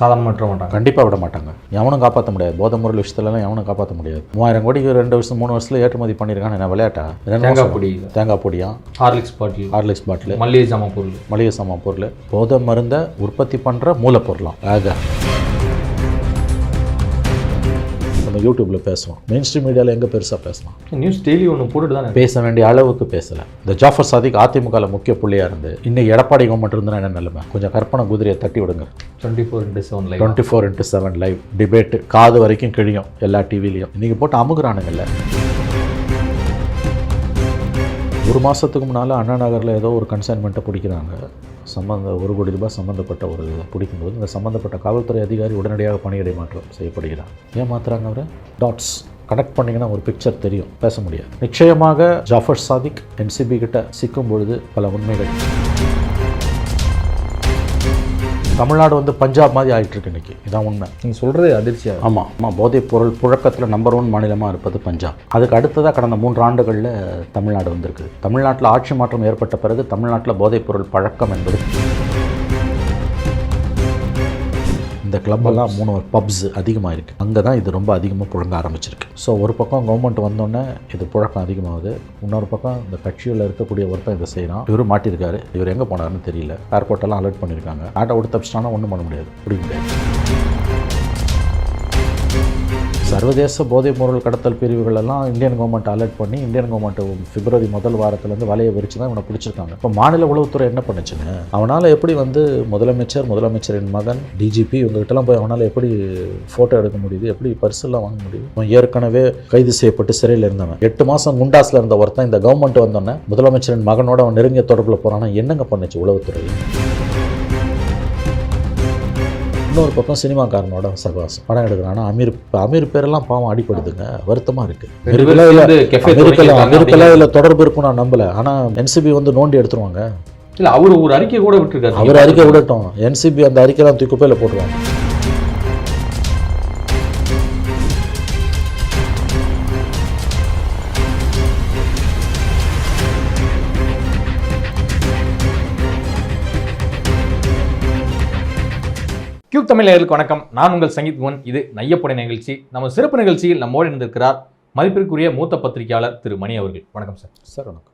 சாதாரண விட்டுற மாட்டாங்க கண்டிப்பாக விட மாட்டாங்க. எவனும் காப்பாற்ற முடியாது. போதை முறையில் விஷயத்துலலாம் எவனும் காப்பாற்ற முடியாது. மூவாயிரம் கோடிக்கு ரெண்டு வருஷம் மூணு வருஷத்தில் ஏற்றுமதி பண்ணியிருக்காங்க என்ன விளையாட்டா? தேங்காய். பொடி. தேங்காய் பொடியா? Horlicks bottle. Horlicks bottle. மல்லிகை சாமான் பொருள். மளிகை சாமான் பொருள். போதை மருந்தை உற்பத்தி பண்ணுற மூலப்பொருளாம் ஆக. நம்ம யூடியூப்பில் பேசுவோம் மெயின் ஸ்ட்ரீம் மீடியாவில் எங்கே பெருசாக பேசலாம்? நியூஸ் டெய்லி ஒன்று போட்டுட்டு தானே? பேச வேண்டிய அளவுக்கு பேசலை. இந்த ஜாஃபர் சாதிக் அதிமுகவில் முக்கிய புள்ளியாக இருந்து இன்னைக்கு எடப்பாடி கவர்மெண்ட் இருந்தால் என்ன நிலைமை? கொஞ்சம் கற்பனை குதிரையை தட்டி விடுங்க. Twenty four into seven live twenty four into seven live debate காது வரைக்கும் கிழியும் எல்லா டிவிலையும் இன்றைக்கி போட்டு அமுகுறானுங்கல்ல. ஒரு மாதத்துக்கு முன்னால் அண்ணா நகரில் ஏதோ ஒரு கன்சைன்மெண்ட்டை பிடிக்கிறாங்க. சம்மந்த ஒரு கோடி ரூபாய் சம்மந்தப்பட்ட ஒரு பிடிக்கும்போது இந்த சம்மந்தப்பட்ட காவல்துறை அதிகாரி உடனடியாக பணியிடை மாற்றம் செய்யப்படுகிறார். ஏன் மாற்றுறாங்க அவரை? டாட்ஸ் கனெக்ட் பண்ணிங்கன்னா ஒரு பிக்சர் தெரியும். பேச முடியாது. நிச்சயமாக ஜாஃபர் சாதிக் என்சிபி கிட்ட சிக்கும் பொழுது பல உண்மைகள். தமிழ்நாடு வந்து பஞ்சாப் மாதிரி ஆயிட்டு இருக்கு இன்னைக்கு. இதான் உண்மை. நீங்கள் சொல்கிறது அதிர்ச்சியாக ஆமாம் ஆமாம் போதைப் பொருள் புழக்கத்தில் நம்பர் ஒன் மாநிலமாக இருப்பது பஞ்சாப். அதுக்கு அடுத்ததாக கடந்த மூன்று ஆண்டுகளில் தமிழ்நாடு வந்திருக்கு தமிழ்நாட்டில் ஆட்சி மாற்றம் ஏற்பட்ட பிறகு தமிழ்நாட்டில் போதைப் பொருள் பழக்கம் என்பது இந்த கிளப்பெல்லாம் மூணு பப்ஸ் அதிகமாக இருக்குது அங்கே தான் இது ரொம்ப அதிகமாக புழங்க ஆரம்பிச்சிருக்கு. ஸோ ஒரு பக்கம் கவர்மெண்ட் வந்தோடனே இது புழக்கம் அதிகமாகுது. இன்னொரு பக்கம் இந்த கட்சியில் இருக்கக்கூடிய ஒருத்தன் இதை செய்கிறான் இவர் மாட்டியிருக்காரு. இவர் எங்கே போனாருன்னு தெரியல. ஏர்போர்ட்டெல்லாம் அலர்ட் பண்ணியிருக்காங்க. நாட்டை விட்டு தப்பிச்சிட்டானா ஒன்றும் பண்ண முடியாது. பிடிக்க முடியாது சர்வதேச போதைப் பொருள் கடத்தல் பிரிவுகள் எல்லாம் இந்தியன் கவர்மெண்ட் அலர்ட் பண்ணி இந்தியன் கவர்மெண்ட் பிப்ரவரி முதல் வாரத்துலேருந்து வலையை விரிச்சு தான் இவனை பிடிச்சிருக்காங்க. இப்போ மாநில உளவுத்துறை என்ன பண்ணுச்சுன்னு அவனால் எப்படி வந்து முதலமைச்சர் முதலமைச்சரின் மகன் டிஜிபி இவங்ககிட்டலாம் போய் அவனால் எப்படி ஃபோட்டோ எடுக்க முடியுது? எப்படி பரிசெல்லாம் வாங்க முடியுது? அவன் ஏற்கனவே கைது செய்யப்பட்டு சிறையில் இருந்தவன். எட்டு மாதம் குண்டாஸில் இருந்த ஒருத்தன் இந்த கவர்மெண்ட் வந்தோடனே முதலமைச்சரின் மகனோட அவன் நெருங்கிய தொடர்பில் போகிறான்னா என்னங்க பண்ணுச்சு உளவுத்துறை? இன்னொரு பக்கம் சினிமாக்காரனோட சகவாசம். படம் எடுக்கிறானா? அமீர் அமீர் பேரெல்லாம் பாவம் அடிப்படுதுங்க வருத்தமாக இருக்கு. ரெண்டு பேரும் சேர்ந்து cafe அமெரிக்காவில் தொடங்கியிருக்காங்க. அமெரிக்காவில் இதில் தொடர்பு இருக்கும் நான் நம்பல. ஆனால் என்சிபி வந்து நோண்டி எடுத்துருவாங்க. இல்லை அவர் ஒரு அறிக்கை கூட விட்டுருக்காரு. அவர் அறிக்கை விடட்டும். என்சிபி அந்த அறிக்கைலாம் தூக்கி குப்பையில் போட்டுருவாங்க. கியூப் தமிழ் வணக்கம். நான் உங்கள் சங்கீத் குவன் இது நையப்படை நிகழ்ச்சி. நம்ம சிறப்பு நிகழ்ச்சியில் நம்மோடு இருந்திருக்கிறார் மதிப்பிற்குரிய மூத்த பத்திரிகையாளர் திரு மணி அவர்கள். வணக்கம் சார். சார் வணக்கம்.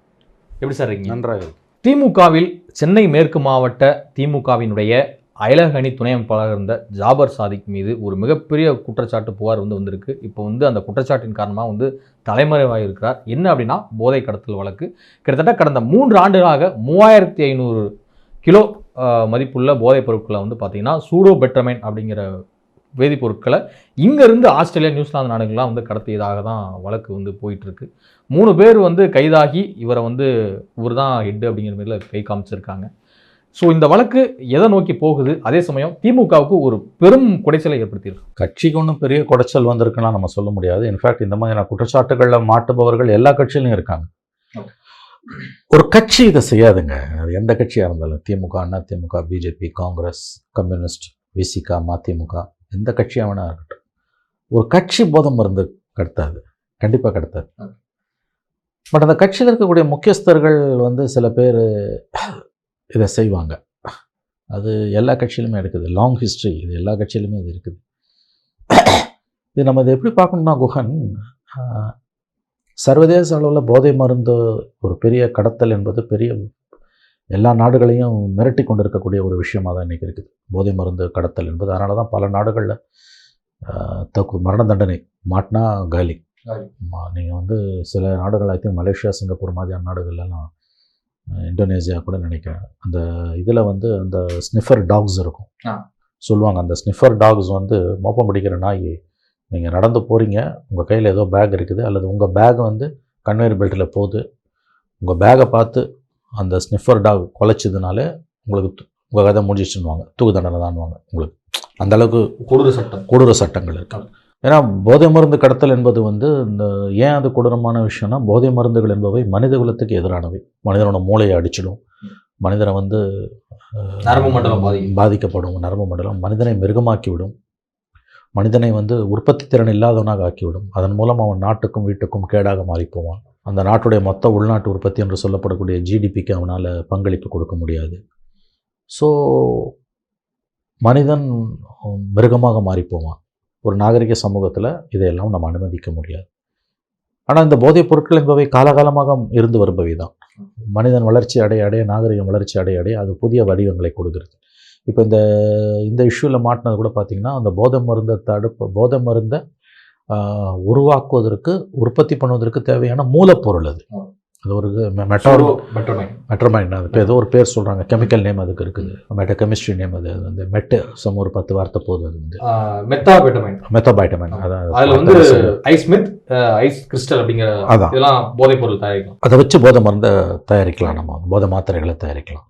எப்படி சார் இருக்கீங்க? நன்றாக திமுகவில் சென்னை மேற்கு மாவட்ட திமுகவினுடைய அயலகணி துணை அமைப்பாளர் இருந்த ஜாபர் சாதிக் மீது ஒரு மிகப்பெரிய குற்றச்சாட்டு புகார் வந்து வந்திருக்கு. இப்போ வந்து அந்த குற்றச்சாட்டின் காரணமாக வந்து தலைமறைவாக இருக்கிறார். என்ன அப்படின்னா போதை கடத்தல் வழக்கு. கிட்டத்தட்ட கடந்த மூன்று ஆண்டுகளாக மூவாயிரத்தி ஐநூறு கிலோ மதிப்புள்ள போதைப் பொருட்களை வந்து பார்த்திங்கன்னா சூடோ பெட்ரமைன் அப்படிங்கிற வேதிப்பொருட்களை இங்கேருந்து ஆஸ்திரேலியா நியூசிலாந்து நாடுகள்லாம் வந்து கடத்தியதாக தான் வழக்கு வந்து போயிட்டுருக்கு. மூணு பேர் வந்து கைதாகி இவரை வந்து இவர் தான் ஹெட் அப்படிங்கிற மாதிரில கை காமிச்சிருக்காங்க. ஸோ இந்த வழக்கு எதை நோக்கி போகுது? அதே சமயம் திமுகவுக்கு ஒரு பெரும் குடைச்சலை ஏற்படுத்தியிருக்கு. கட்சிக்கு ஒன்றும் பெரிய குடைச்சல் வந்திருக்குன்னா நம்ம சொல்ல முடியாது. இன்ஃபேக்ட் இந்த மாதிரியான குற்றச்சாட்டுகளில் மாட்டுபவர்கள் எல்லா கட்சியிலும் இருக்காங்க. ஒரு கட்சி இதை செய்யாதுங்க. அது எந்த கட்சியாக இருந்தாலும் திமுக அண்ணா திமுக பிஜேபி காங்கிரஸ் கம்யூனிஸ்ட் விசிகா மதிமுக எந்த கட்சியாக வேணா இருக்கட்டும். ஒரு கட்சி போதை மருந்து கடத்தாது. கண்டிப்பாக கடத்தாது. பட் அந்த கட்சியில் இருக்கக்கூடிய முக்கியஸ்தர்கள் வந்து சில பேர் இதை செய்வாங்க. அது எல்லா கட்சியிலுமே இருக்குது. லாங் ஹிஸ்ட்ரி இது எல்லா கட்சியிலுமே இது இருக்குது. இது நம்ம இதை எப்படி பார்க்கணும்னா குஹன் சர்வதேச அளவில் போதை மருந்து ஒரு பெரிய கடத்தல் என்பது பெரிய எல்லா நாடுகளையும் மிரட்டி கொண்டு இருக்கக்கூடிய ஒரு விஷயமாக தான் இன்றைக்கி இருக்குது போதை மருந்து கடத்தல் என்பது அதனால தான் பல நாடுகளில் தக்கு மரண தண்டனை மாட்டினா காலி. நீங்கள் வந்து சில நாடுகள் ஐ திங்க் மலேசியா சிங்கப்பூர் மாதிரியான நாடுகள்லாம் இந்தோனேசியா கூட நினைக்கிறேன் அந்த இதில் வந்து அந்த ஸ்னிஃபர் டாக்ஸ் இருக்கும். சொல்லுவாங்க அந்த ஸ்னிஃபர் டாக்ஸ் வந்து மோப்பம் பிடிக்கிற நாய் நீங்கள் நடந்து போகிறீங்க உங்கள் கையில் ஏதோ பேக் இருக்குது அல்லது உங்கள் பேக் வந்து கன்வேயர் பெல்ட்டில் போகுது உங்கள் பேக்கை பார்த்து அந்த ஸ்னிஃபர் டாக் குலைச்சதுனால உங்களுக்கு உங்கள் கதை முடிஞ்சிச்சுன்னுவாங்க தூக்கு தண்டனை தான்வாங்க உங்களுக்கு. அந்த அளவுக்கு கொடூர சட்டம். கொடூர சட்டங்கள் இருக்கு. ஏன்னா போதை மருந்து கடத்தல் என்பது வந்து இந்த ஏன் அது கொடூரமான விஷயம்னா போதை மருந்துகள் என்பவை மனித குலத்துக்கு எதிரானவை. மனிதனோட மூளையை அடிச்சிடும். மனிதனை வந்து நரம்பு மண்டலம் பாதிக்கும். பாதிக்கப்படும். நரம்பு மண்டலம் மனிதனை மிருகமாக்கி விடும் மனிதனை வந்து உற்பத்தி திறன் இல்லாதவனாக ஆக்கிவிடும். அதன் மூலம் அவன் நாட்டுக்கும் வீட்டுக்கும் கேடாக மாறிப்போவான். அந்த நாட்டுடைய மொத்த உள்நாட்டு உற்பத்தி என்று சொல்லப்படக்கூடிய ஜிடிபிக்கு அவனால் பங்களிப்பு கொடுக்க முடியாது. ஸோ மனிதன் மிருகமாக மாறிப்போவான். ஒரு நாகரிக சமூகத்தில் இதையெல்லாம் நம்ம அனுமதிக்க முடியாது. ஆனால் இந்த போதைப் பொருட்கள் என்பவை காலகாலமாக இருந்து வருபவை தான் மனிதன் வளர்ச்சி அடைய அடைய நாகரிகம் வளர்ச்சி அடைய அடைய அது புதிய வடிவங்களை கொடுக்கிறது. இப்போ இந்த இந்த இஷ்யூவில் மாட்டினது கூட பார்த்தீங்கன்னா அந்த போதை மருந்தை தடுப்பு போதை மருந்தை உருவாக்குவதற்கு உற்பத்தி பண்ணுவதற்கு தேவையான மூலப்பொருள் அது. அது ஒரு மெட்டால் பெட்டர்மைன் மெட்ரமைன் அது இப்போ ஏதோ ஒரு பேர் சொல்கிறாங்க கெமிக்கல் நேம் அதுக்கு இருக்குது. மெட்ட கெமிஸ்ட்ரி நேம் அது வந்து மெட்டு. சம் ஒரு பத்து வார்த்தை போகுது அது வந்து. Methamphetamine methamphetamine. அதான் அதுல வந்து ஐஸ் மித் ஐஸ் கிறிஸ்டல் அப்படிங்கிற அதான். இதெல்லாம் போதைப் பொருள் தயாரிக்கலாம் அதை வச்சு போதை மருந்தை தயாரிக்கலாம் நம்ம. போதை மாத்திரைகளை தயாரிக்கலாம்.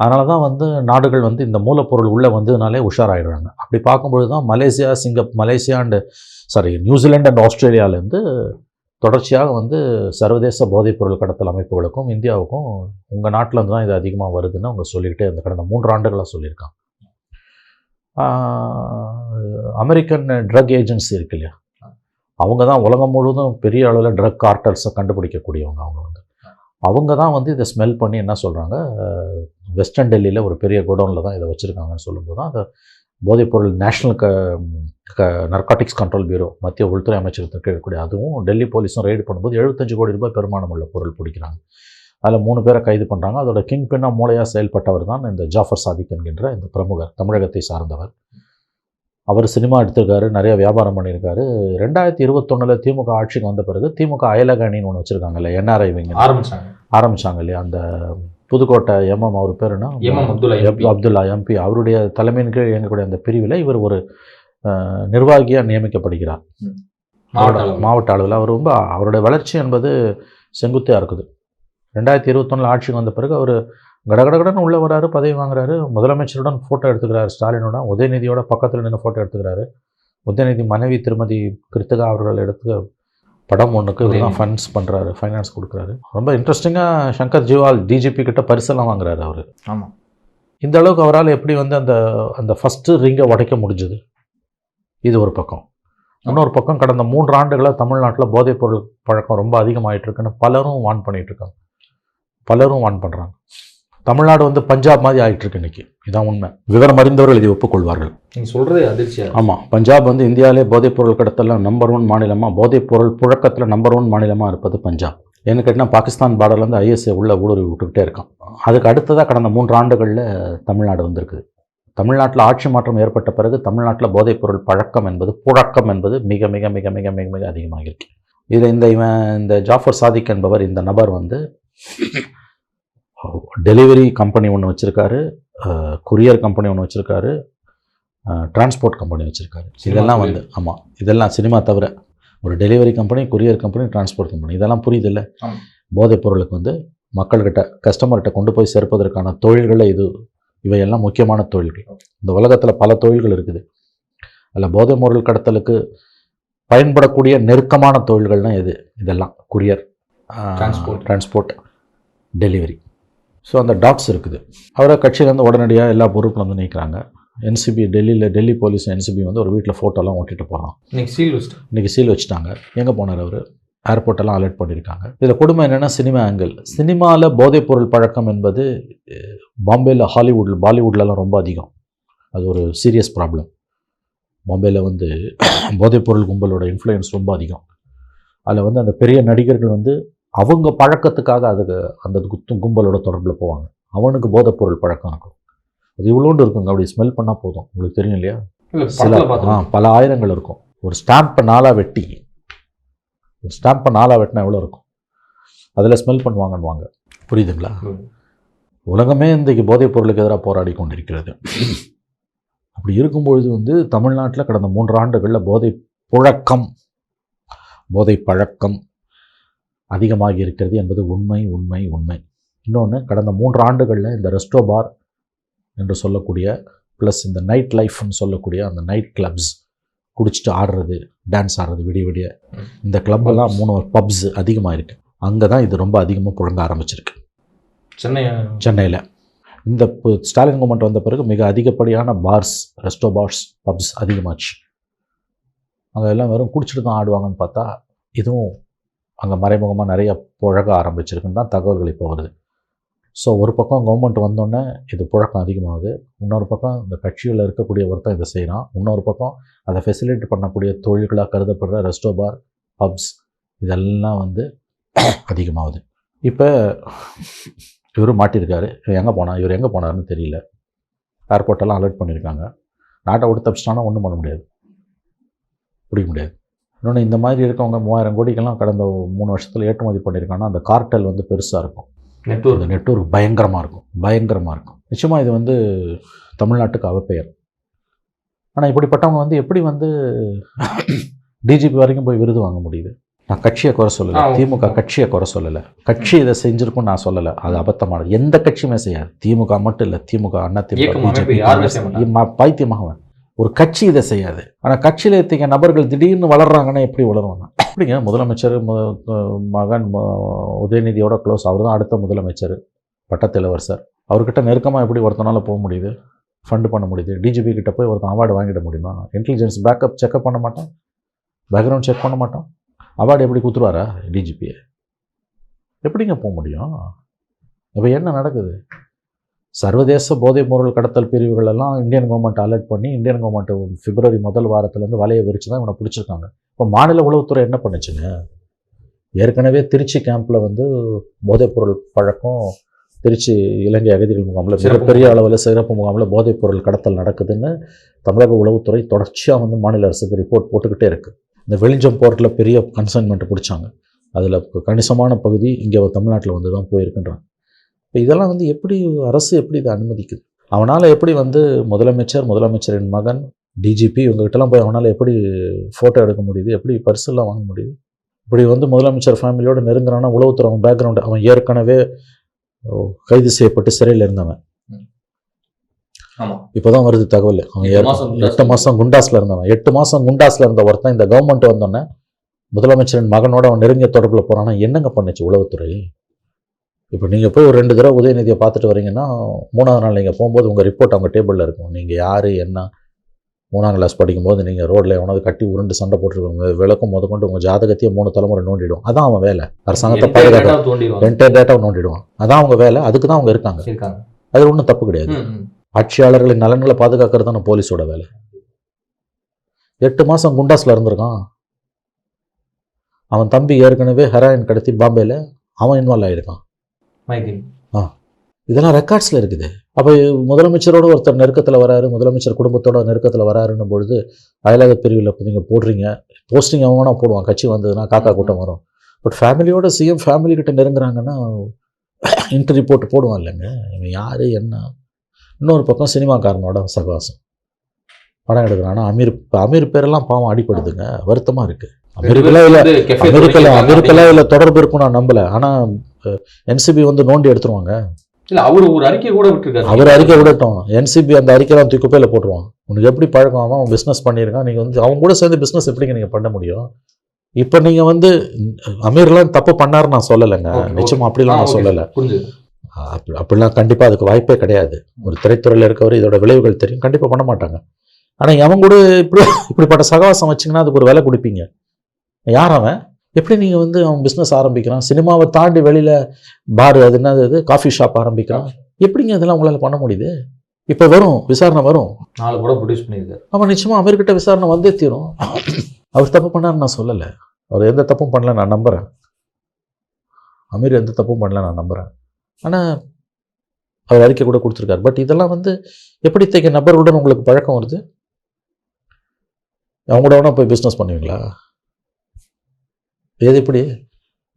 அதனால தான் வந்து நாடுகள் வந்து இந்த மூலப்பொருள் உள்ளே வந்ததுனாலே உஷாராயிடுறாங்க. அப்படி பார்க்கும்பொழுது தான் Malaysia சிங்கப் Malaysia and sorry New Zealand and ஆஸ்திரேலியாவிலேருந்து தொடர்ச்சியாக வந்து சர்வதேச போதைப்பொருள் கடத்தல் அமைப்புகளுக்கும் இந்தியாவுக்கும் உங்கள் நாட்டிலேருந்து தான் இது அதிகமாக வருதுன்னு அவங்க சொல்லிக்கிட்டே இந்த கடந்த மூன்று ஆண்டுகளாக சொல்லியிருக்காங்க. அமெரிக்கன் ட்ரக் ஏஜென்சி இருக்கு இல்லையா? அவங்க தான் உலகம் முழுவதும் பெரிய அளவில் ட்ரக் கார்ட்டல்ஸை கண்டுபிடிக்கக்கூடியவங்க அவங்க வந்து. அவங்க தான் வந்து இதை ஸ்மெல் பண்ணி என்ன சொல்கிறாங்க வெஸ்டர்ன் டெல்லியில் ஒரு பெரிய குடோனில் தான் இதை வச்சுருக்காங்கன்னு சொல்லும்போது தான் அந்த போதைப்பொருள் நேஷ்னல் க க நர்காட்டிக்ஸ் கண்ட்ரோல் பியூரோ மத்திய உள்துறை அமைச்சகத்திற்கு இருக்கக்கூடிய அதுவும் டெல்லி போலீஸும் ரைடு பண்ணும்போது எழுபத்தஞ்சு கோடி ரூபாய் பெருமானம் உள்ள பொருள் பிடிக்கிறாங்க. அதில் மூணு பேரை கைது பண்ணுறாங்க அதோட கிங் பின்னா மூளையாக செயல்பட்டவர் தான் இந்த ஜாஃபர் சாதிக் என்கின்ற இந்த பிரமுகர் தமிழகத்தை சார்ந்தவர். அவர் சினிமா எடுத்திருக்காரு நிறைய வியாபாரம் பண்ணியிருக்காரு. ரெண்டாயிரத்தி இருபத்தொன்னில் திமுக ஆட்சிக்கு வந்த பிறகு திமுக அயலக அணின்னு ஒன்று வச்சுருக்காங்கல்ல என்ஆர்ஐ விங்க ஆரம்பிச்சாங்க. ஆரம்பிச்சாங்க இல்லையா அந்த புதுக்கோட்டை எம்எம் அவர் பேர் என்ன எம்எம் அப்துல்லா. அப்துல்லா எம்பி அவருடைய தலைமையின் கீழ் இயங்கக்கூடிய அந்த பிரிவில் இவர் ஒரு நிர்வாகியாக நியமிக்கப்படுகிறார். மாவட்ட அளவில். மாவட்ட அளவில். அவர் ரொம்ப அவருடைய வளர்ச்சி என்பது செங்குத்தாக இருக்குது. ரெண்டாயிரத்தி இருபத்தொன்னில் ஆட்சிக்கு வந்த பிறகு அவர் கடகடகடன்னு உள்ளே வராரு பதவி வாங்குறாரு. முதலமைச்சருடன் ஃபோட்டோ எடுத்துக்கிறாரு ஸ்டாலினோட உதயநிதியோட பக்கத்தில் நின்று ஃபோட்டோ எடுத்துக்கிறாரு. உதயநிதி மனைவி திருமதி கிருத்திகா அவர்கள் எடுத்து படம் ஒன்றுக்கு இவர் தான். ஃபண்ட்ஸ் பண்ணுறாரு ஃபைனான்ஸ் கொடுக்குறாரு. ரொம்ப இன்ட்ரெஸ்டிங்காக சங்கர் ஜிவால் டிஜிபி கிட்ட பரிசெல்லாம் வாங்குறாரு அவர். ஆமா. இந்த அளவுக்கு அவரால் எப்படி வந்து அந்த அந்த ஃபஸ்ட்டு ரிங்கை உடைக்க முடிஞ்சது? இது ஒரு பக்கம். இன்னொரு பக்கம் கடந்த மூன்று ஆண்டுகளாக தமிழ்நாட்டில் போதைப்பொருள் பழக்கம் ரொம்ப அதிகமாயிட்டு இருக்குன்னு பலரும் வான் பண்ணிட்டு இருக்காங்க. பலரும் வான் பண்ணுறாங்க தமிழ்நாடு வந்து பஞ்சாப் மாதிரி ஆயிட்டு இருக்கு இன்னைக்கு. இதான் உண்மை. விவரம் அறிந்தவர்கள் இதை ஒப்புக்கொள்வார்கள். நீங்க சொல்றது அதிர்ச்சியா இருக்கு. ஆமாம் பஞ்சாப் வந்து இந்தியாவிலே போதைப்பொருள் கடத்தல நம்பர் ஒன் மாநிலமாக போதைப்பொருள் புழக்கத்தில் நம்பர் ஒன் மாநிலமாக இருப்பது பஞ்சாப். ஏன்னு கேட்டால் பாகிஸ்தான் பார்டர்லேருந்து ஐஎஸ்ஏ உள்ள ஊடுருவி விட்டுக்கிட்டே இருக்கான். அதுக்கு அடுத்ததாக கடந்த மூன்று ஆண்டுகளில் தமிழ்நாடு வந்திருக்குது தமிழ்நாட்டில் ஆட்சி மாற்றம் ஏற்பட்ட பிறகு தமிழ்நாட்டில் போதைப்பொருள் பழக்கம் என்பது புழக்கம் என்பது மிக மிக மிக மிக மிக மிக அதிகமாகிருக்கு இதில் இந்த இவன் இந்த ஜாஃபர் சாதிக் என்பவர் இந்த நபர் வந்து டெலிவரி கம்பெனி ஒன்று வச்சுருக்காரு. குரியர் கம்பெனி ஒன்று வச்சுருக்காரு. டிரான்ஸ்போர்ட் கம்பெனி வச்சுருக்காரு. இதெல்லாம் வந்து ஆமாம் இதெல்லாம் சினிமா தவிர ஒரு delivery company courier company transport company இதெல்லாம் புரியுது இல்லை? ஆமா. போதைப் பொருளுக்கு வந்து மக்கள்கிட்ட கஸ்டமர்கிட்ட கொண்டு போய் சேர்ப்பதற்கான தொழில்களில் இது. இவையெல்லாம் முக்கியமான தொழில்கள். இந்த உலகத்தில் பல தொழில்கள் இருக்குது. அதில் போதைப் பொருள் கடத்தலுக்கு பயன்படக்கூடிய நெருக்கமான தொழில்கள்னால் எது? இதெல்லாம் courier Transport. Transport delivery so அந்த டாக்ஸ் இருக்குது. அவரை கட்சியிலேருந்து உடனடியாக எல்லா பொறுப்பில் வந்து நீக்கிறாங்க. என்சிபி டெல்லியில் டெல்லி போலீஸ் என்சிபி வந்து ஒரு வீட்டில் ஃபோட்டோலாம் ஓட்டிட்டு போகிறான் இன்னைக்கு சீல் வச்சுட்டு இன்றைக்கி சீல் வச்சுட்டாங்க. எங்கே போனார் அவர்? ஏர்போர்ட்டெல்லாம் அலர்ட் பண்ணியிருக்காங்க. இதில் கொடுமை என்னென்னா சினிமா ஆங்கிள் சினிமாவில் போதைப்பொருள் பழக்கம் என்பது பாம்பேயில் ஹாலிவுட்டில் பாலிவுட்லலாம் ரொம்ப அதிகம். அது ஒரு சீரியஸ் ப்ராப்ளம் பாம்பேயில் வந்து போதைப்பொருள் கும்பலோட இன்ஃப்ளூயன்ஸ் ரொம்ப அதிகம். அதில் வந்து அந்த பெரிய நடிகர்கள் வந்து அவங்க பழக்கத்துக்காக அதுக்கு அந்த குத்து கும்பலோட தொடர்பில் போவாங்க. அவனுக்கு போதைப்பொருள் பழக்கம் இருக்கும் அது இவ்வளோண்டு இருக்குங்க. அப்படி ஸ்மெல் பண்ணால் போதும். உங்களுக்கு தெரியும் இல்லையா? இல்ல சில ஆ பல ஆயிரங்கள் இருக்கும். ஒரு ஸ்டாம்பை நாளாக வெட்டி. ஒரு ஸ்டாம்பை நாளாக வெட்டினா எவ்வளோ இருக்கும்? அதில் ஸ்மெல் பண்ணுவாங்கன்னுவாங்க. புரியுதுங்களா. உலகமே இன்றைக்கு போதைப் பொருளுக்கு எதிராக போராடி கொண்டிருக்கிறது. அப்படி இருக்கும்பொழுது வந்து தமிழ்நாட்டில் கடந்த மூன்று ஆண்டுகளில் போதை புழக்கம் போதை பழக்கம் அதிகமாகி இருக்கிறது என்பது உண்மை உண்மை உண்மை. இன்னொன்று கடந்த மூன்று ஆண்டுகளில் இந்த ரெஸ்டோ பார் என்று சொல்லக்கூடிய ப்ளஸ் இந்த நைட் லைஃப்னு சொல்லக்கூடிய அந்த நைட் கிளப்ஸ் குடிச்சிட்டு ஆடுறது டான்ஸ் ஆடுறது விடிய விடிய. இந்த எல்லாம் மூணு பப்ஸ் அதிகமாக இருக்குது அங்கே தான் இது ரொம்ப அதிகமாக புழங்க ஆரம்பிச்சிருக்கு. சென்னை சென்னையில். இந்த ஸ்டாலின் கவர்மெண்ட் வந்த பிறகு மிக அதிகப்படியான பார்ஸ் ரெஸ்டோ பார்ஸ் பப்ஸ் அதிகமாச்சு. அங்கே எல்லாம் வெறும் குடிச்சிட்டு தான் ஆடுவாங்கன்னு பார்த்தா இதுவும் அங்கே மறைமுகமாக நிறைய புழக ஆரம்பிச்சிருக்குன்னு தான் தகவல்கள் இப்போ வருது. ஸோ ஒரு பக்கம் கவர்மெண்ட் வந்தோடனே இது புழக்கம் அதிகமாகுது. இன்னொரு பக்கம் இந்த கட்சியில் இருக்கக்கூடிய ஒருத்தன் இதை செய்கிறான் இன்னொரு பக்கம் அதை ஃபெசிலிட்டி பண்ணக்கூடிய தொழில்களாக கருதப்படுற ரெஸ்டோபார் பப்ஸ் இதெல்லாம் வந்து அதிகமாகுது. இப்போ இவர் மாட்டியிருக்காரு. இவர் எங்கே போனா இவர் எங்கே போனாருன்னு தெரியல. ஏர்போர்ட்டெல்லாம் அலர்ட் பண்ணியிருக்காங்க. நாட்டை விட்டு தப்பிச்சிட்டானா ஒன்றும் பண்ண முடியாது. பிடிக்க முடியாது. இன்னொன்று இந்த மாதிரி இருக்கவங்க மூவாயிரம் கோடிக்கெல்லாம் கடந்த மூணு வருஷத்தில் ஏற்றுமதி பண்ணியிருக்காங்கன்னா அந்த கார்ட்டல் வந்து பெருசாக இருக்கும். நெட்வொர்க் இந்த நெட்வொர்க் பயங்கரமாக இருக்கும். பயங்கரமாக இருக்கும். நிச்சயமாக இது வந்து தமிழ்நாட்டுக்கு அவப்பெயர். ஆனால் இப்படிப்பட்டவங்க வந்து எப்படி வந்து டிஜிபி வரைக்கும் போய் விருது வாங்க முடியுது? நான் கட்சியை குறை சொல்லலை. திமுக கட்சியை குறை சொல்லலை. கட்சி இதை செஞ்சிருக்கும் நான் சொல்லலை. அது அபத்தமானது. எந்த கட்சியுமே செய்யாது. திமுக மட்டும் இல்லை. திமுக அண்ணா திமுக பைத்தியமாகவன் ஒரு கட்சி இதை செய்யாது. ஆனால் கட்சியில் இருக்க நபர்கள் திடீர்னு வளர்றாங்கன்னா எப்படி வளருவாங்க? அப்படிங்க முதலமைச்சர் மகன் உதயநிதியோட க்ளோஸ் அவர் தான் அடுத்த முதலமைச்சர் பட்டத்திலவரசர் அவர்கிட்ட நெருக்கமாக எப்படி ஒருத்தனால போக முடியுது? ஃபண்டு பண்ண முடியுது? டிஜிபி கிட்ட போய் ஒருத்தன் அவார்டு வாங்கிட முடியுமா? இன்டெலிஜென்ஸ் பேக்கப் செக்அப் பண்ண மாட்டான்? பேக்ரவுண்ட் செக் பண்ண மாட்டான்? அவார்டு எப்படி கொடுத்துருவாரா டிஜிபியை எப்படிங்க போக முடியும்? இப்போ என்ன நடக்குது? சர்வதேச போதைப் பொருள் கடத்தல் பிரிவுகள் எல்லாம் இந்தியன் கவர்மெண்ட் அலர்ட் பண்ணி இந்தியன் கவர்மெண்ட் பிப்ரவரி முதல் வாரத்துலேருந்து வலையை விரிச்சு தான் இவனை பிடிச்சிருக்காங்க. இப்போ மாநில உளவுத்துறை என்ன பண்ணுச்சுங்க? ஏற்கனவே திருச்சி கேம்பில் வந்து போதைப் பொருள் பழக்கம் திருச்சி இலங்கை அகதிகள் முகாமில் மிகப்பெரிய அளவில் சிறப்பு முகாமில் போதைப் பொருள் கடத்தல் நடக்குதுன்னு தமிழக உளவுத்துறை தொடர்ச்சியாக வந்து மாநில அரசுக்கு ரிப்போர்ட் போட்டுக்கிட்டே இருக்குது இந்த வெளிஞ்சம் போர்ட்டில் பெரிய கன்சைன்மெண்ட் பிடிச்சாங்க. அதில் கணிசமான பகுதி இங்கே தமிழ்நாட்டில் வந்து தான் போயிருக்குன்றாங்க. இப்போ இதெல்லாம் வந்து எப்படி அரசு எப்படி இதை அனுமதிக்குது? அவனால் எப்படி வந்து முதலமைச்சர் முதலமைச்சரின் மகன் டிஜிபி இவங்ககிட்டலாம் போய் அவனால் எப்படி ஃபோட்டோ எடுக்க முடியுது? எப்படி பரிசெல்லாம் வாங்க முடியுது? இப்படி வந்து முதலமைச்சர் ஃபேமிலியோட நெருங்குறானா உளவுத்துறை அவன் பேக்ரவுண்டு அவன் ஏற்கனவே கைது செய்யப்பட்டு சிறையில் இருந்தவன். இப்போதான் வருது தகவல். அவன் எட்டு ஏற்- மாசம் குண்டாஸ்ல எட்டு மாதம் குண்டாஸில் இருந்தவன். எட்டு மாதம் குண்டாஸில் இருந்த ஒருத்தன் இந்த கவர்மெண்ட் வந்தோடனே முதலமைச்சரின் மகனோட அவன் நெருங்கிய தொடர்பில் போகிறான்னா என்னங்க பண்ணுச்சு உளவுத்துறை? இப்போ நீங்கள் போய் ஒரு ரெண்டு தடவை உதயநிதியை பார்த்துட்டு வரீங்கன்னா மூணாவது நாள் நீங்கள் போகும்போது உங்கள் ரிப்போர்ட் அவங்க டேபிளில் இருக்கும். நீங்கள் யார் என்ன? மூணாம் கிளாஸ் படிக்கும்போது நீங்கள் ரோட்டில் எவனாவது கட்டி உருண்டு சண்டை போட்டுருக்கோங்க விளக்கம் முத கொண்டு உங்கள் ஜாதகத்தையே மூணு தலைமுறை நோண்டிடும். அதான் அவன் வேலை. அரசாங்கத்தை பாதுகாக்க என்டையர் டேட்டாவை நோண்டிடுவான். அதான் அவங்க வேலை. அதுக்கு தான் அவங்க இருக்காங்க. அது ஒன்றும் தப்பு கிடையாது. ஆட்சியாளர்களின் நலன்களை பாதுகாக்கிறது தானே போலீஸோட வேலை. எட்டு மாதம் குண்டாஸில் இருந்திருக்கான். அவன் தம்பி ஏற்கனவே ஹெராயின் கடத்தி பாம்பேல அவன் இன்வால்வ் ஆகிருக்கான் மைதீன் இதெல்லாம் ரெக்கார்ட்ஸில் இருக்குது. அப்போ முதலமைச்சரோட ஒருத்தர் நெருக்கத்தில் வராரு முதலமைச்சர் குடும்பத்தோட நெருக்கத்தில் வராருன்னும் பொழுது அயலக பிரிவில் இப்போ நீங்கள் போடுறீங்க. போஸ்டிங் அவன் போடுவான். கட்சி வந்ததுன்னா காக்கா கூட்டம் வரும். பட் ஃபேமிலியோட சிஎம் ஃபேமிலி கிட்ட நெருங்குறாங்கன்னா இன்டர்வியூ போட்டு போடுவான் இல்லைங்க. இவன் யார் என்ன? இன்னொரு பக்கம் சினிமாக்காரனோட சகவாசம். படம் எடுக்கிறான்னா அமீர் அமீர் பேரெல்லாம் பாவம் அடிப்படுதுங்க வருத்தமாக இருக்குது அமெரிக்கெல்லாம் இல்லை. வந்து cafe அமெரிக்கால துடைக்கிறாங்க அமெரிக்கால இதில் தொடர்பு இருக்கும் நான் நம்பல. ஆனால் என்சிபி வந்து நோண்டி எடுத்துருவாங்க. இல்ல அவரு ஒரு அறிக்கை கூட விட்டுருக்காரு. அவர் அறிக்கை விடட்டும் என்சிபி அந்த அறிக்கையெல்லாம் தூக்கி குப்பையில போட்டுருவான் உனக்கு எப்படி பழக்கம்? ஆகும் அவன் பிஸ்னஸ் பண்ணியிருக்கான். நீங்கள் வந்து அவங்க கூட சேர்ந்து பிஸ்னஸ் எப்படிங்க நீங்கள் பண்ண முடியும்? இப்போ நீங்கள் வந்து அமீர்லாம் தப்பு பண்ணாருன்னு நான் சொல்லலைங்க. Okay, okay. நிச்சயமா அப்படிலாம் நான் சொல்லலை. அப்படி அப்படிலாம் கண்டிப்பாக அதுக்கு வாய்ப்பே கிடையாது. ஒரு திரைத்துறையில் இருக்கவர் இதோட விளைவுகள் தெரியும். கண்டிப்பாக பண்ண மாட்டாங்க. ஆனால் அவன் கூட இப்படி இப்படிப்பட்ட சகவாசம் வச்சிங்கன்னா அதுக்கு ஒரு விலை கொடுப்பீங்க. யார் அவன்? எப்படி நீங்கள் வந்து அவன் பிஸ்னஸ் ஆரம்பிக்கிறான்? சினிமாவை தாண்டி வெளியில் பார் அது என்னது அது? காஃபி ஷாப் ஆரம்பிக்கிறான். எப்படிங்க இதெல்லாம் உங்களால் பண்ண முடியுது? இப்போ வரும் விசாரணை வரும். நாலு கூட ப்ரொடியூஸ் பண்ணியிருக்காரு அவன் நிச்சயமாக அவர்கிட்ட விசாரணை வந்தே தீரும். அவர் தப்பு பண்ணாருன்னு நான் சொல்லலை. அவர் எந்த தப்பும் பண்ணல நான் நம்புகிறேன் அமீர் எந்த தப்பும் பண்ணல நான் நம்புகிறேன் ஆனால் அவர் அறிக்கை கூட கொடுத்துருக்காரு. பட் இதெல்லாம் வந்து எப்படி தைக்க நபர்களுடன் உங்களுக்கு பழக்கம் வருது? அவங்க கூட வேணா போய் பிஸ்னஸ் பண்ணுவீங்களா? எது இப்படி?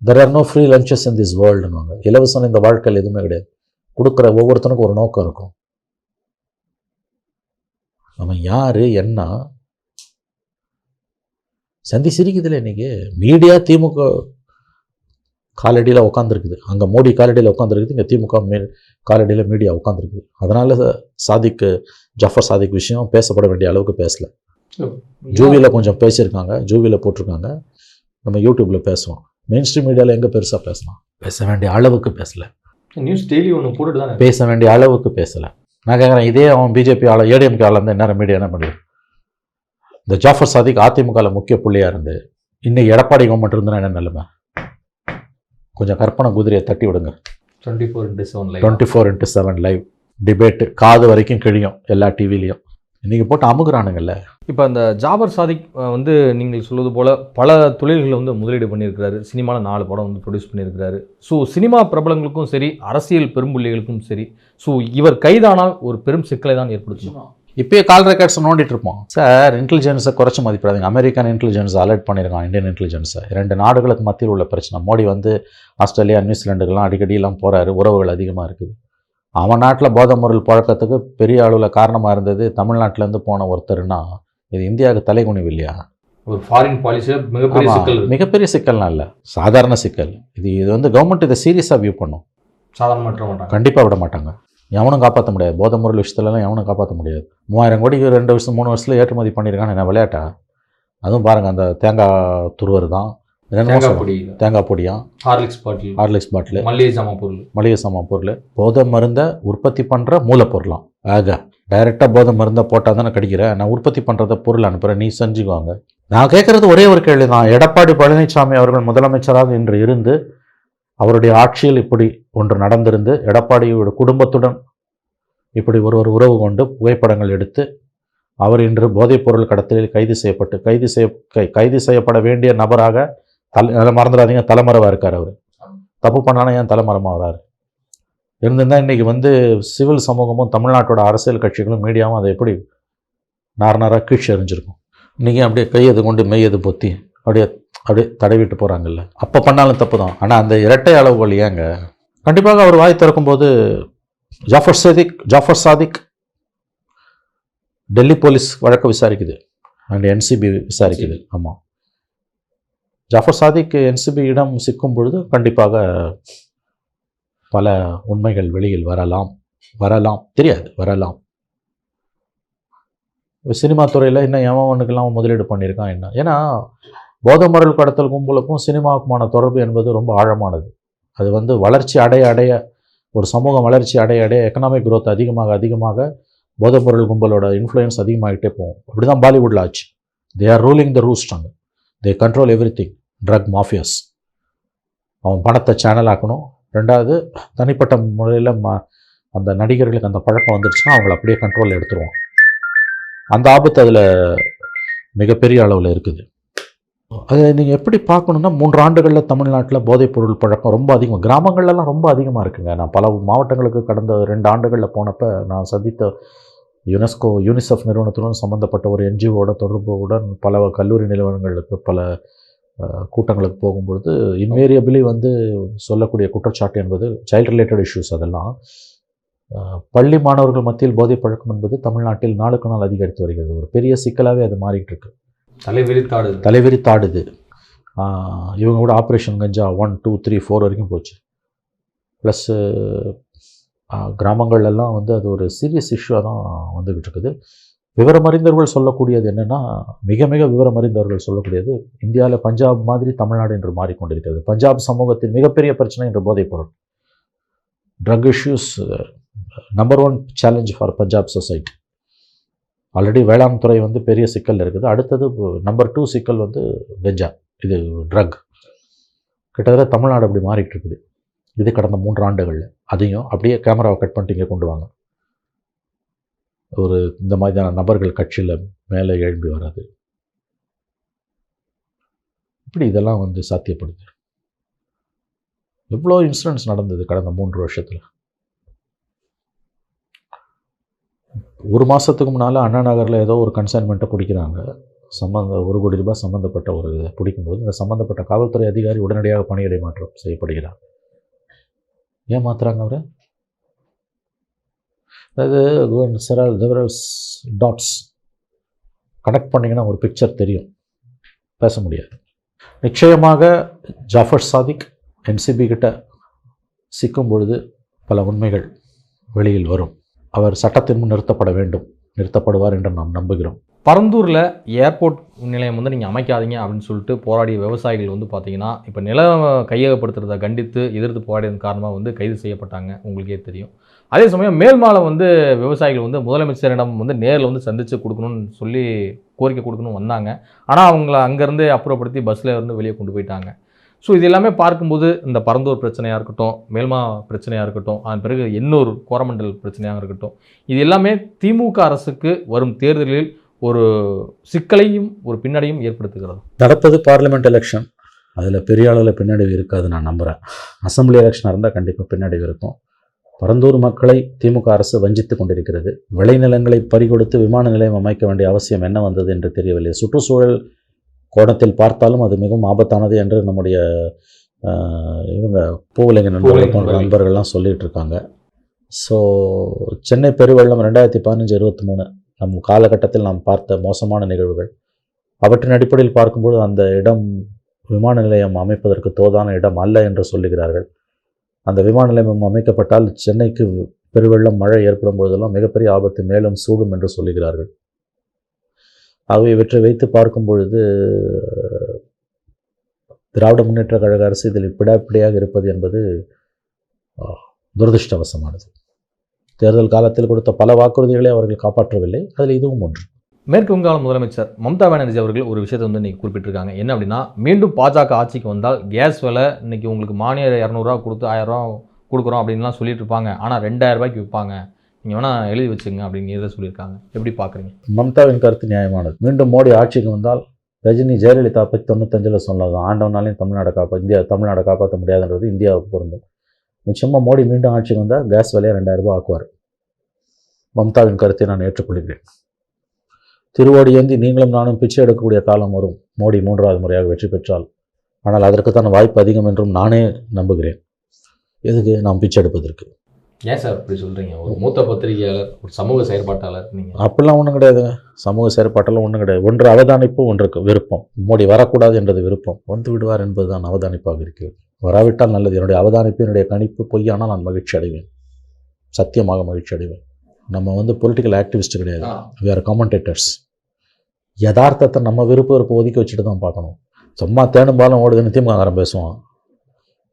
There are no free lunches in this வேர்ல்டுன்னுவாங்க இலவசம் இந்த வாழ்க்கையில் எதுவுமே கிடையாது. கொடுக்குற ஒவ்வொருத்தனுக்கும் ஒரு நோக்கம் இருக்கும். அவன் யாரு என்ன? சந்தி சிரிக்குதுல இன்னைக்கு. மீடியா திமுக காலடியில் உட்காந்துருக்குது அங்கே மோடி காலடியில் உட்காந்துருக்குது இங்கே திமுக மே காலடியில் மீடியா உட்காந்துருக்குது அதனால சாதிக் ஜஃபர் சாதிக் விஷயம் பேசப்பட வேண்டிய அளவுக்கு பேசல. ஜூவியில் கொஞ்சம் பேசியிருக்காங்க. ஜூவியில் போட்டிருக்காங்க. நம்ம யூடியூப்ல பேசுவோம். மெயின் ஸ்ட்ரீம் மீடியாவில் எங்கே பெருசாக பேசலாம்? பேச வேண்டிய அளவுக்கு பேசல. நியூஸ் டெய்லி ஒன்று போட்டுட்டு தானே? பேச வேண்டிய அளவுக்கு பேசலை. நான் கேட்குறேன் இதே அவன் பிஜேபி ஆள ஏடிஎம்கே ஆள இருந்து என்ன மீடியா என்ன முடியும் இந்த ஜாஃபர் சாதிக் அதிமுகவில் முக்கிய புள்ளியாக இருந்து இன்னைக்கு எடப்பாடி கவர்மெண்ட் இருந்தா என்ன நிலைமை? கொஞ்சம் கற்பனை குதிரையை தட்டி விடுங்க. Twenty four into seven live twenty four into seven live debate காது வரைக்கும் கிழியும் எல்லா டிவிலையும் இன்றைக்கி போட்டு அமுகுறானுங்கல்ல. இப்போ அந்த ஜாபர் சாதிக் வந்து நீங்கள் சொல்வது போல பல தொழில்களை வந்து முதலீடு பண்ணியிருக்கிறாரு. சினிமாவில் நாலு படம் வந்து ப்ரொடியூஸ் பண்ணியிருக்கிறாரு. ஸோ சினிமா பிரபலங்களுக்கும் சரி அரசியல் பெரும்புள்ளிகளுக்கும் சரி ஸோ இவர் கைதானால் ஒரு பெரும் சிக்கலை தான் ஏற்படுத்தும். இப்பயே கால் ரெக்கார்ட்ஸ் நோண்டிட்டு இருப்போம். சார் இன்டெலிஜென்ஸை குறைச்சி மதிப்பிடாதீங்க. அமெரிக்கன் இன்டெலிஜென்ஸ் அலர்ட் பண்ணியிருக்கான் இந்தியன் இன்டெலிஜென்ஸை ரெண்டு நாடுகளுக்கு மத்தியில் உள்ள பிரச்சனை. மோடி வந்து ஆஸ்திரேலியா நியூசிலாண்டுக்கெல்லாம் அடிக்கடியெல்லாம் போகிறாரு உறவுகள் அதிகமாக இருக்குது. அவன் நாட்டில் போதை முறையில் பழக்கத்துக்கு பெரிய அளவில் காரணமாக இருந்தது தமிழ்நாட்டிலேருந்து போன ஒருத்தர்னா இது இந்தியாவுக்கு தலைகுனிவு இல்லையா? ஒரு ஃபாரின் பாலிசியில் மிகப்பெரிய சிக்கல். மிகப்பெரிய சிக்கல்லாம் இல்லை. சாதாரண சிக்கல். இது இது வந்து கவர்மெண்ட் இதை சீரியஸாக வியூ பண்ணும். சாதாரணமற்ற மாட்டாங்க. கண்டிப்பாக விட மாட்டாங்க. எவனும் காப்பாற்ற முடியாது. போதை முறையில் விஷயத்துலலாம் எவனும் காப்பாற்ற முடியாது. மூவாயிரம் கோடிக்கு ரெண்டு வருஷம் மூணு வருஷத்தில் ஏற்றுமதி பண்ணியிருக்கான்னு என்ன விளையாட்டா? அதுவும் பாருங்கள் அந்த தேங்காய் துருவர் தான் தேங்காய். பொடி. தேங்காய் பொடியா? Horlicks bottle. Horlicks bottle. மல்லிகை சாமான் பொருள். மளிகை சாமான் பொருள். போதை மருந்தை உற்பத்தி பண்ணுற மூலப்பொருளாம் ஆக டைரெக்டாக போதை மருந்தை போட்டால் தானே கடிக்கிறேன் நான் உற்பத்தி பண்ணுறத பொருள் அனுப்புகிறேன் நீ செஞ்சுக்குவாங்க நான் கேட்குறது ஒரே ஒரு கேள்வி தான். எடப்பாடி பழனிசாமி அவர்கள் முதலமைச்சராக இன்று இருந்து அவருடைய ஆட்சியில் இப்படி ஒன்று நடந்திருந்து எடப்பாடியோட குடும்பத்துடன் இப்படி ஒருவர் உறவு கொண்டு புகைப்படங்கள் எடுத்து அவர் இன்று போதைப் பொருள் கடத்தலில் கைது செய்யப்பட்டு கைது செய்ய கைது செய்யப்பட வேண்டிய நபராக தலை மறந்துடாதீங்க தலைமறைவாக இருக்கார் அவர். தப்பு பண்ணாலும் ஏன் தலைமறைமா வராரு இருந்திருந்தா இன்னைக்கு வந்து சிவில் சமூகமும் தமிழ்நாட்டோட அரசியல் கட்சிகளும் மீடியாவும் அதை எப்படி நார் நாராக கீழ்ச்சி எறிஞ்சிருக்கும் இன்றைக்கி அப்படியே கையது கொண்டு மெய்யது பொத்தி அப்படியே அப்படியே தடவிட்டு போகிறாங்கல்ல அப்போ பண்ணாலும் தப்பு தான் ஆனால் அந்த இரட்டை அளவுகள் ஏங்க? கண்டிப்பாக அவர் வாய் திறக்கும்போது ஜாஃபர் சாதிக் ஜாஃபர் சாதிக் டெல்லி போலீஸ் வழக்கு விசாரிக்குது. And NCP விசாரிக்குது. ஆமாம் ஜாஃபர் சாதிக் என்சிபியிடம் சிக்கும் பொழுது கண்டிப்பாக பல உண்மைகள் வெளியில் வரலாம். வரலாம். தெரியாது. வரலாம். சினிமா துறையில் இன்னும் எவனுக்கெல்லாம் முதலீடு பண்ணியிருக்கான் என்ன? ஏன்னா போதை மருள் கடத்தல் கும்பலுக்கும் சினிமாவுக்குமான தொடர்பு என்பது ரொம்ப ஆழமானது. அது வந்து வளர்ச்சி அடைய அடைய ஒரு சமூகம் வளர்ச்சி அடைய அடைய எக்கனாமிக் குரோத் அதிகமாக அதிகமாக போதைப் பொருள் கும்பலோட இன்ஃப்ளூயன்ஸ் அதிகமாகிட்டே போகும். அப்படி தான் பாலிவுட்டில் ஆச்சு. They are ruling the roost அங்கே. They control everything drug mafias அவன் பணத்தை சேனல் ஆக்கணும். ரெண்டாவது தனிப்பட்ட முறையில் ம அந்த நடிகர்களுக்கு அந்த பழக்கம் வந்துடுச்சுன்னா அவங்கள அப்படியே கண்ட்ரோலில் எடுத்துருவான். அந்த ஆபத்து அதில் மிகப்பெரிய அளவில் இருக்குது. அதை நீங்கள் எப்படி பார்க்கணுன்னா மூன்று ஆண்டுகளில் தமிழ்நாட்டில் போதைப் பொருள் பழக்கம் ரொம்ப அதிகம். கிராமங்கள்லாம் ரொம்ப அதிகமாக இருக்குங்க. நான் பல மாவட்டங்களுக்கு கடந்த ரெண்டு ஆண்டுகளில் போனப்போ நான் சந்தித்த யுனெஸ்கோ யூனிசெஃப் நிறுவனத்துடன் சம்மந்தப்பட்ட ஒரு என்ஜிஓட தொடர்புடன் பல கல்லூரி நிறுவனங்களுக்கு பல கூட்டங்களுக்கு போகும்பொழுது இன்வேரியபிளி வந்து சொல்லக்கூடிய குற்றச்சாட்டு என்பது சைல்ட் ரிலேட்டட் இஷ்யூஸ் அதெல்லாம். பள்ளி மாணவர்கள் மத்தியில் போதைப் பழக்கம் என்பது தமிழ்நாட்டில் நாளுக்கு நாள் அதிகரித்து வருகிறது. ஒரு பெரிய சிக்கலாகவே அது மாறிட்டு இருக்கு தலைவெறி தாடுது ஆஹ் இவங்க கூட ஆப்ரேஷன் கஞ்சா ஒன் டூ த்ரீ ஃபோர் வரைக்கும் போச்சு. ப்ளஸ்ஸு கிராமங்கள்லாம் வந்து அது ஒரு சீரியஸ் இஷ்யூவாக தான் வந்துக்கிட்டு இருக்குது விவரமறிந்தவர்கள் சொல்லக்கூடியது என்னென்னா மிக மிக விவரமறிந்தவர்கள் சொல்லக்கூடியது இந்தியாவில் பஞ்சாப் மாதிரி தமிழ்நாடு என்று மாறிக்கொண்டிருக்கிறது. பஞ்சாப் சமூகத்தின் மிகப்பெரிய பிரச்சனை என்று போதைப் பொருள். Drug issues number one challenge for Punjab society already வேளாண் துறை வந்து பெரிய சிக்கல் இருக்குது. அடுத்தது நம்பர் டூ சிக்கல் வந்து கஞ்சா. இது ட்ரக் கிட்டத்தட்ட தமிழ்நாடு அப்படி மாறிட்டு இருக்குது இது கடந்த மூன்று ஆண்டுகளில். அதையும் அப்படியே கேமராவை கட் பண்ணிட்டு இங்கே கொண்டு வாங்க. ஒரு இந்த மாதிரியான நபர்கள் கட்சியில் மேலே எழும்பி வர்றது. இப்படி இதெல்லாம் வந்து சாத்தியப்படுது. எவ்வளோ இன்சிடென்ட்ஸ் நடந்தது கடந்த மூன்று வருஷத்தில்? ஒரு மாதத்துக்கு முன்னால் அண்ணா நகரில் ஏதோ ஒரு கன்சைன்மெண்ட்டை பிடிக்கிறாங்க. சம்மந்த ஒரு கோடி ரூபாய் சம்மந்தப்பட்ட ஒரு இதை பிடிக்கும்போது இந்த சம்மந்தப்பட்ட காவல்துறை அதிகாரி உடனடியாக பணியிடை மாற்றம் செய்யப்படுகிறார். ஏன் மாற்றுறாங்க அவரை? அதாவது செரல் செவரல்ஸ் டாட்ஸ் கனெக்ட் பண்ணிங்கன்னா ஒரு பிக்சர் தெரியும். பேச முடியாது. நிச்சயமாக ஜாஃபர் சாதிக் என்சிபி கிட்ட சிக்கும் பொழுது பல உண்மைகள் வெளியில் வரும். அவர் சட்டத்தின் முன் நிறுத்தப்பட வேண்டும். நிறுத்தப்படுவார் என்று நாம் நம்புகிறோம். பரந்தூரில் ஏர்போர்ட் நிலையம் வந்து நீங்கள் அமைக்காதீங்க அப்படின்னு சொல்லிட்டு போராடிய விவசாயிகள் வந்து பார்த்தீங்கன்னா இப்போ நிலம் கையகப்படுத்துறதை கண்டித்து எதிர்த்து போராடியதன் காரணமாக வந்து கைது செய்யப்பட்டாங்க. உங்களுக்கே தெரியும். அதே சமயம் மேல்மாலை வந்து விவசாயிகள் வந்து முதலமைச்சரிடம் வந்து நேரில் வந்து சந்தித்து கொடுக்கணும்னு சொல்லி கோரிக்கை கொடுக்கணும் வந்தாங்க. ஆனால் அவங்கள அங்கேருந்து அப்புறப்படுத்தி பஸ்ஸில் இருந்து வெளியே கொண்டு போயிட்டாங்க. ஸோ இது எல்லாமே பார்க்கும்போது இந்த பரந்தூர் பிரச்சனையாக இருக்கட்டும் மேல்மா பிரச்சனையாக இருக்கட்டும் அதன் பிறகு எண்ணூர் கோரமண்டல் பிரச்சனையாக இருக்கட்டும் இது எல்லாமே திமுக அரசுக்கு வரும் தேர்தலில் ஒரு சிக்கலையும் ஒரு பின்னடையும் ஏற்படுத்துகிறது. நடப்பது பார்லிமெண்ட் எலெக்ஷன் அதில் பெரிய அளவில் பின்னடைவு இருக்காது நான் நம்புகிறேன் அசம்பிளி எலெக்ஷனாக இருந்தால் கண்டிப்பாக பின்னடைவு இருக்கும். பரந்தூர் மக்களை திமுக அரசு வஞ்சித்து கொண்டிருக்கிறது. விளைநிலங்களை பறிகொடுத்து விமான நிலையம் அமைக்க வேண்டிய அவசியம் என்ன வந்தது என்று தெரியவில்லை. சுற்றுச்சூழல் கோணத்தில் பார்த்தாலும் அது மிகவும் ஆபத்தானது என்று நம்முடைய இவங்க பூவிலங்க நண்பர்கள் போன்ற நண்பர்கள். நண்பர்கள்லாம் சொல்லிட்டு இருக்காங்க. ஸோ சென்னை பெருவெள்ளம் ரெண்டாயிரத்தி பதினஞ்சு இருபத்தி மூணு. நம் காலகட்டத்தில் நாம் பார்த்த மோசமான நிகழ்வுகள். அவற்றின் அடிப்படையில் பார்க்கும்போது அந்த இடம் விமான நிலையம் அமைப்பதற்கு தோதான இடம் அல்ல என்று சொல்லுகிறார்கள். அந்த விமான நிலையம் அமைக்கப்பட்டால் சென்னைக்கு பெருவெள்ளம் மழை ஏற்படும் பொழுதெல்லாம் மிகப்பெரிய ஆபத்து மேலும் சூடும் என்று சொல்லுகிறார்கள். ஆகவே இவற்றை வைத்து பார்க்கும் பொழுது திராவிட முன்னேற்ற கழக அரசு இதில் பிடாப்பிடியாக இருப்பது என்பது துரதிருஷ்டவசமானது துரதிர்ஷ்டவசமானது. தேர்தல் காலத்தில் கொடுத்த பல வாக்குறுதிகளை அவர்கள் காப்பாற்றவில்லை. அதில் இதுவும் ஒன்று. மேற்கு வங்காள முதலமைச்சர் மம்தா பானர்ஜி அவர்கள் ஒரு விஷயத்தை வந்து இன்னைக்கு குறிப்பிட்டிருக்காங்க. என்ன அப்படின்னா மீண்டும் பாஜக ஆட்சிக்கு வந்தால் கேஸ் விலை இன்னைக்கு உங்களுக்கு மானியம் இரநூறுவா கொடுத்து ஆயிரரூவா கொடுக்குறோம் அப்படின்லாம் சொல்லிட்டு இருப்பாங்க. ஆனால் ரெண்டாயிரம் ரூபாய்க்கு விற்பாங்க. நீங்கள் வேணால் எழுதி வச்சுங்க அப்படிங்கிறத சொல்லியிருக்காங்க. எப்படி பார்க்குறீங்க மம்தாவின் கருத்து நியாயமானது. மீண்டும் மோடி ஆட்சிக்கு வந்தால் ரஜினி ஜெயலலிதா பற்றி தொண்ணூத்தஞ்சில் சொன்னது ஆண்டவனாலையும் தமிழ்நாடை காப்பா இந்தியா தமிழ்நாடை காப்பாற்ற முடியாதுன்றது இந்தியாவுக்கு பொருந்தும். நிச்சயமாக மோடி மீண்டும் ஆட்சிக்கு வந்தால் கேஸ் விலையை ரெண்டாயிரம் ரூபாய் ஆக்குவார். மம்தாவின் கருத்தை நான் ஏற்றுக்கொள்கிறேன். திருவோடி ஏந்தி நீங்களும் நானும் பிச்சை எடுக்கக்கூடிய காலம் வரும். மோடி மூன்றாவது முறையாக வெற்றி பெற்றால். ஆனால் அதற்குத்தான வாய்ப்பு அதிகம் என்றும் நானே நம்புகிறேன். எதுக்கு நாம் பிச்சை எடுப்பதற்கு? ஏன் சார் இப்படி சொல்கிறீங்க ஒரு மூத்த பத்திரிகையாளர் ஒரு சமூக செயற்பாட்டாளர் நீங்கள் அப்படிலாம் ஒன்றும் கிடையாதுங்க சமூக செயற்பாட்டெல்லாம் ஒன்றும் கிடையாது. ஒன்று அவதானிப்பு ஒன்றுக்கு விருப்பம். மோடி வரக்கூடாது என்றது விருப்பம். வந்து விடுவார் என்பதுதான் அவதானிப்பாக இருக்கிறது. வராவிட்டால் நல்லது. என்னுடைய அவதானிப்பு என்னுடைய கணிப்பு பொய்யானால் நான் மகிழ்ச்சி அடைவேன். சத்தியமாக மகிழ்ச்சி அடைவேன். நம்ம வந்து பொலிட்டிக்கல் ஆக்டிவிஸ்ட் கிடையாது. we are commentators. யதார்த்தத்தை நம்ம விருப்ப விருப்ப ஒதுக்கி வச்சுட்டு தான் பார்க்கணும். சும்மா தேனும் பாலம் ஓடுதுன்னு திமுககாரன் பேசுவான்.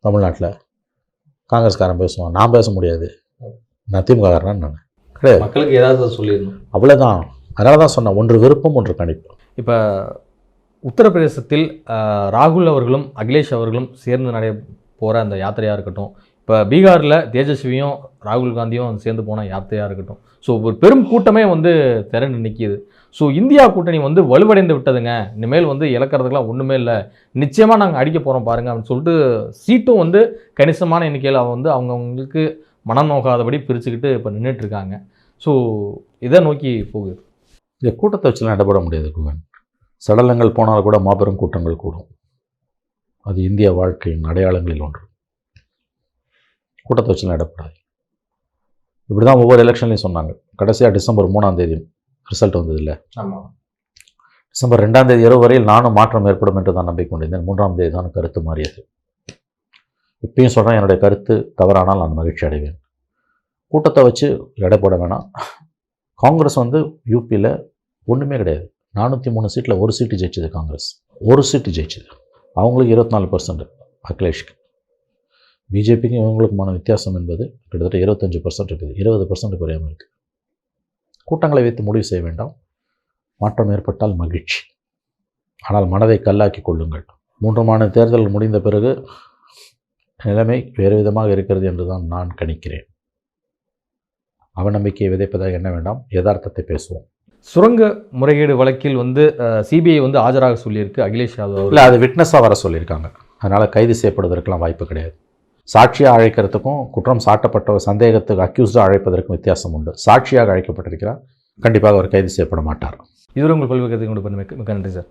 தமிழ்நாட்டில் காங்கிரஸ்காரன் பேசுவான். நான் பேச முடியாது. நான் திமுககாரன் நான் கிடையாது. மக்களுக்கு ஏதாவது சொல்லிடணும். அவ்வளோதான் அதனால தான் சொன்னேன் ஒன்று விருப்பம் ஒன்று கணிப்பு. இப்போ உத்தரப்பிரதேசத்தில் ராகுல் அவர்களும் அகிலேஷ் அவர்களும் சேர்ந்து நடைய போகிற அந்த யாத்திரையாக இருக்கட்டும். இப்போ பீகாரில் தேஜஸ்வியும் ராகுல் காந்தியும் சேர்ந்து போன யாத்திரையாக இருக்கட்டும். ஸோ ஒரு பெரும் கூட்டமே வந்து திரண்டு நிற்கிது ஸோ இந்தியா கூட்டணி வந்து வலுவடைந்து விட்டதுங்க. இனிமேல் வந்து இழக்கிறதுக்கெலாம் ஒன்றுமே இல்லை. நிச்சயமாக நாங்கள் அடிக்க போகிறோம் பாருங்கள் அப்படின்னு சொல்லிட்டு சீட்டும் வந்து கணிசமான எண்ணிக்கையில் வந்து அவங்கவுங்களுக்கு மனம் நோகாதபடி பிரிச்சுக்கிட்டு இப்போ நின்றுட்டு இருக்காங்க. ஸோ இதை நோக்கி போகுது. இந்த கூட்டத்தை வச்சுலாம் இடப்பட முடியாது குகன். சடலங்கள் போனால் கூட மாபெரும் கூட்டங்கள் கூடும். அது இந்திய வாழ்க்கையின் அடையாளங்களில் ஒன்று. கூட்டத்தை வச்சுலாம் இடப்படாது இப்படி தான் ஒவ்வொரு எலெக்ஷன்லையும் சொன்னாங்க. கடைசியாக டிசம்பர் மூணாம் தேதி ரிசல்ட் வந்தது இல்லை ஆமாம் டிசம்பர் ரெண்டாம் தேதி இரவு வரையில் நானும் மாற்றம் ஏற்படும் என்று தான் நம்பிக்கை கொண்டிருந்தேன் மூன்றாம் தேதி தான் கருத்து மாறியது. இப்பயும் சொல்கிறேன் என்னுடைய கருத்து தவறானால் நான் மகிழ்ச்சி அடைவேன். கூட்டத்தை வச்சு எடை போட வேணாம். காங்கிரஸ் வந்து யூபியில் ஒன்றுமே கிடையாது. நானூற்றி மூணு சீட்டில் ஒரு சீட்டு ஜெயிச்சது காங்கிரஸ். ஒரு சீட்டு ஜெயிச்சது. அவங்களுக்கு இருபத்தி நாலு பர்சன்ட் அகிலேஷ்க்கு. பிஜேபிக்கும் இவங்களுக்குமான வித்தியாசம் என்பது கிட்டத்தட்ட இருபத்தஞ்சி பர்சன்ட் இருக்குது. இருபது பர்சன்ட் குறையாமல் இருக்குது கூட்டங்களை வைத்து முடிவு செய்ய வேண்டாம். மாற்றம் ஏற்பட்டால் மகிழ்ச்சி. ஆனால் மனதை கல்லாக்கி கொள்ளுங்கள். மூன்று மாநில தேர்தல் முடிந்த பிறகு நிலைமை வேறு விதமாக இருக்கிறது என்று தான் நான் கணிக்கிறேன். அவநம்பிக்கையை விதைப்பதாக என்ன வேண்டாம்? யதார்த்தத்தை பேசுவோம். சுரங்க முறைகேடு வழக்கில் வந்து சிபிஐ வந்து ஆஜராக சொல்லியிருக்கு அகிலேஷ் யாதவ். இல்லை அது விட்னஸாக வர சொல்லியிருக்காங்க. அதனால் கைது செய்யப்படுவதற்கெல்லாம் வாய்ப்பு கிடையாது. சாட்சியாக அழைக்கிறதுக்கும் குற்றம் சாட்டப்பட்ட சந்தேகத்துக்கு அக்யூஸ்டாக அழைப்பதற்கும் வித்தியாசம் உண்டு. சாட்சியாக அழைக்கப்பட்டிருக்கிறார் கண்டிப்பாக அவர் கைது செய்யப்பட மாட்டார். இதுவரை உங்கள் பல்வேறு கருத்துக்களை கொண்டு மிக்க நன்றி சார்.